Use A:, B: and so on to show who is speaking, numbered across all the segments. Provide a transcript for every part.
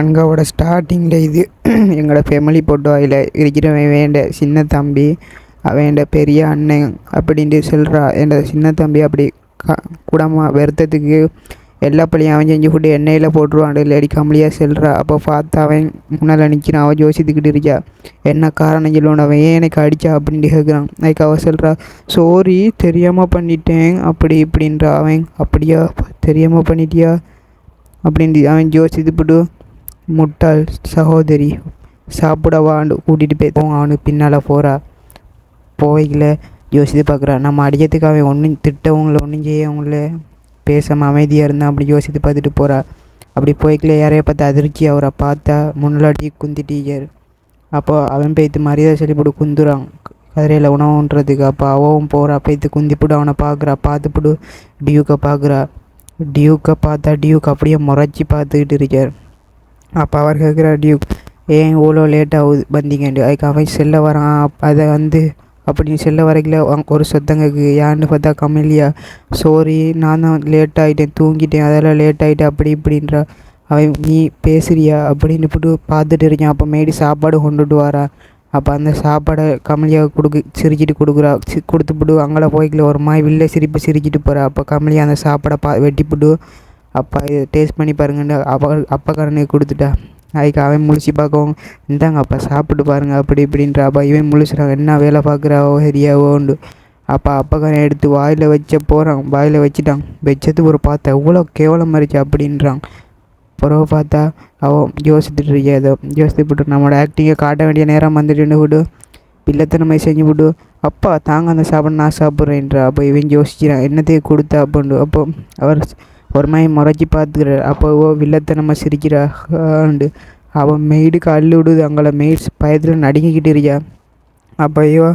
A: அன்காவோட ஸ்டார்டிங்கில் இது. எங்களோட ஃபேமிலி போட்டோ அதில் இருக்கிறவன் வேண்ட சின்ன தம்பி அவன்ட பெரிய அண்ணன் அப்படின்ட்டு சொல்கிறா என் சின்ன தம்பி அப்படி க குடமா வருத்தத்துக்கு எல்லா பள்ளியும் அவன் செஞ்சு ஃபுட்டு எண்ணெயில் போட்டுருவான். லேடி கம்மியாக செல்றா. அப்போ பார்த்து அவன் முன்னால் நிற்கிறான் அவன் யோசித்துக்கிட்டு இருக்கா. என்ன காரணம் சொல்லணும் அவன்? ஏன் எனக்கு அடித்தா அப்படின்ட்டு கேட்குறான் அதுக்கு அவள் சொல்கிறா சோரி தெரியாமல் பண்ணிட்டேன். அப்படி இப்படின்றா அவன். அப்படியா? தெரியாமல் பண்ணிட்டியா? அப்படின்ட்டு அவன் யோசித்துப்பட்டு முட்டாள் சகோதரி சாப்பிடவான்னு கூட்டிகிட்டு போய் அவனுக்கு பின்னால் போகிறா போய்கள யோசித்து பார்க்குறா நம்ம அடிக்கிறதுக்கு அவன் ஒன்றும் திட்டவங்கள ஒன்றும் செய்யவங்கள பேசாமல் அமைதியாக இருந்தான் அப்படி யோசித்து பார்த்துட்டு போகிறா அப்படி போய்க்கல யாரையை பார்த்து அதிர்ச்சி அவரை பார்த்தா முன்னாடி குந்தி டீச்சர் அப்போ அவன் பேத்து மரியாதை சொல்லி குந்துறான். கதிரையில் உணவுன்றதுக்கு அப்போ அவன் போகிறா பேத்து குந்திப்பிடு அவனை பார்க்குறா பார்த்துப்பிடு டியூக்கை பார்க்குறா. டியூக்கை பார்த்தா டியூக் அப்படியே முறைச்சி பார்த்துக்கிட்டு இருக்கார். அப்போ அவர் கேட்குறா டியூக் ஏன் இவ்வளோ லேட்டாகுது வந்தீங்கண்டு. அதுக்கு அவன் செல்ல வரான். அதை வந்து அப்படின்னு செல்ல வரைக்கல. ஒரு சொத்தங்கக்கு ஏன்னு பார்த்தா கமலியா. சோரி நான் தான் லேட் ஆகிட்டேன் தூங்கிட்டேன். அதெல்லாம் லேட் ஆகிட்டேன் அப்படி இப்படின்றா. அவன் நீ பேசுறியா? அப்படின்னு போட்டு பார்த்துட்டு இருக்கேன். அப்போ மேடி சாப்பாடு கொண்டுட்டு வரா. அப்போ அந்த சாப்பாடை கமலியா கொடுக்கு சிரிச்சிட்டு கொடுக்குறா. சி கொடுத்துப்புடு அங்கே போய்க்கல. ஒரு மாதிரி வில்ல சிரிப்பு சிரிச்சிட்டு போகிறா அப்போ கமலியா அந்த சாப்பாடை பா வெட்டிப்புட்டு அப்பா இதை டேஸ்ட் பண்ணி பாருங்கன்னு அப்பா அப்பாக்காரனுக்கு கொடுத்துட்டா. அதுக்கு அவன் முழிச்சு பார்க்கவும் இந்தாங்க அப்பா சாப்பிட்டு பாருங்க அப்படி இப்படின்ற. அப்பா இவன் முழிச்சுறாங்க என்ன வேலை பார்க்குறாவோ சரியாவோண்டு அப்பா அப்பாக்காரன் எடுத்து வாயில் வச்ச போகிறான் வாயில் வச்சுட்டான். வச்சது ஒரு பார்த்தா எவ்வளோ கேவலம் இருந்துச்சு அப்படின்றான். பிறகு பார்த்தா அவன் யோசித்துட்டு இருக்கியா ஏதோ யோசித்துட்டு நம்மளோட ஆக்டிங்கை காட்ட வேண்டிய நேரம் வந்துட்டு விடு. பிள்ளைத்தனமை செஞ்சு விடு. அப்பா தாங்க அந்த சாப்பிட நான் சாப்பிட்றேன்றா அப்போ இவன் யோசிக்கிறான். என்னத்தையும் கொடுத்தா அப்படின்னு அப்போ அவர் ஒரு மாதிரி முறைச்சி பார்த்துக்கிறார் அப்போ ஓ வில்லத்தனமாக சிரிக்கிறாண்டு அவன் மெய்டுக்கு அள்ளு விடுது. அங்கே மெய்ட்ஸ் பயத்தில் நடுங்கிக்கிட்டு இருக்கியா? அப்போ ஐயோ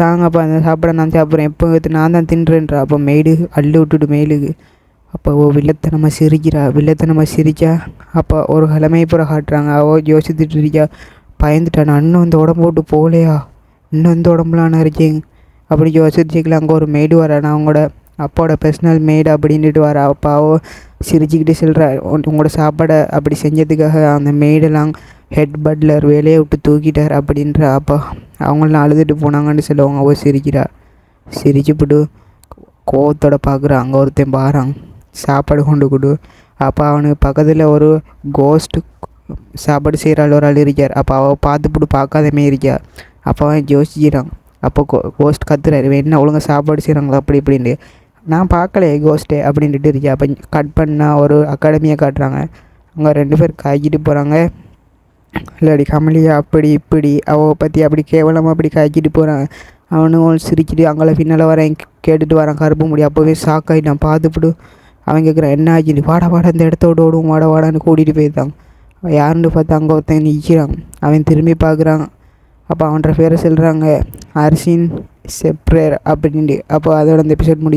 A: தாங்கப்பா அந்த சாப்பிட நான் சாப்பிட்றேன். எப்போ நான் தான் தின்றேன்றா. அப்போ மெய்டு அள்ளு விட்டுட்டு மெயிலுக்கு அப்போ ஓ வில்லத்தனமாக சிரிக்கிறா. வில்லத்தனமாக சிரிச்சா அப்போ ஒரு கிழமையை புற காட்டுறாங்க. ஓ யோசித்துட்டு இருக்கா பயந்துட்டான் இன்னும் அந்த உடம்பு போட்டு போகலையா? இன்னும் இந்த உடம்புலான இருக்கேன். அப்படி யோசிச்சுக்கலாம் அங்கே ஒரு மெய்டு வரானா. அவங்களோட அப்பாவோட பர்சனல் மேடு அப்படின்ட்டு வர அப்பாவோ சிரிச்சுக்கிட்டு சொல்கிற உங்களோட சாப்பாடை அப்படி செஞ்சதுக்காக அந்த மேடெல்லாம் ஹெட் பட்லர் வேலையை விட்டு தூக்கிட்டார் அப்படின்ற அப்பா. அவங்களாம் அழுதுட்டு போனாங்கன்னு சொல்லுவாங்க அவள் சிரிக்கிறா. சிரிச்சுப்பிட்டு கோவத்தோட பார்க்குறான் அங்கே ஒருத்தன் பாறான். சாப்பாடு கொண்டு கொடு. அப்போ அவனுக்கு பக்கத்தில் ஒரு கோஸ்ட்டு சாப்பாடு செய்கிற ஆள் ஒரு ஆள் இருக்கார். அப்போ அவள் பார்த்துப்பிட்டு பார்க்காதமே இருக்கார் அப்போ அவன் யோசிக்கிறான். அப்போ கோ கோஸ்ட் கத்துறாரு. என்ன ஒழுங்காக சாப்பாடு செய்கிறாங்களா அப்படி இப்படின்ட்டு. நான் பார்க்கலையே கோஸ்ட்டு அப்படின்ட்டு இருக்கேன் அப்போ கட் பண்ணால் ஒரு அகாடமியை காட்டுறாங்க. அங்கே ரெண்டு பேர் காய்ச்சிட்டு போகிறாங்க இல்லாடி கமலியா அப்படி இப்படி அவ பற்றி அப்படி கேவலமாக அப்படி காய்ச்சிட்டு போகிறாங்க அவனும் சிரிச்சிட்டு அங்கே பின்னால் வரேன். கேட்டுட்டு வரான் கருப்பு முடி. அப்போவே ஷாக் நான் பார்த்துப்பிடு அவன் கேட்குறான் என்ன ஆச்சு வாடா வாடா இந்த இடத்த விட ஓடுவோம் வாடா வாடான்னு கூட்டிகிட்டு போயிருந்தான் யாருன்னு பார்த்து அங்கே ஒருத்தன் நிற்கிறான் அவன் திரும்பி பார்க்குறான். அப்போ அவன்ற பேரை சொல்கிறாங்க அரிசின் செப்ரேர் அப்படின்ட்டு. அப்போ அதோட அந்த எபிசோட் முடி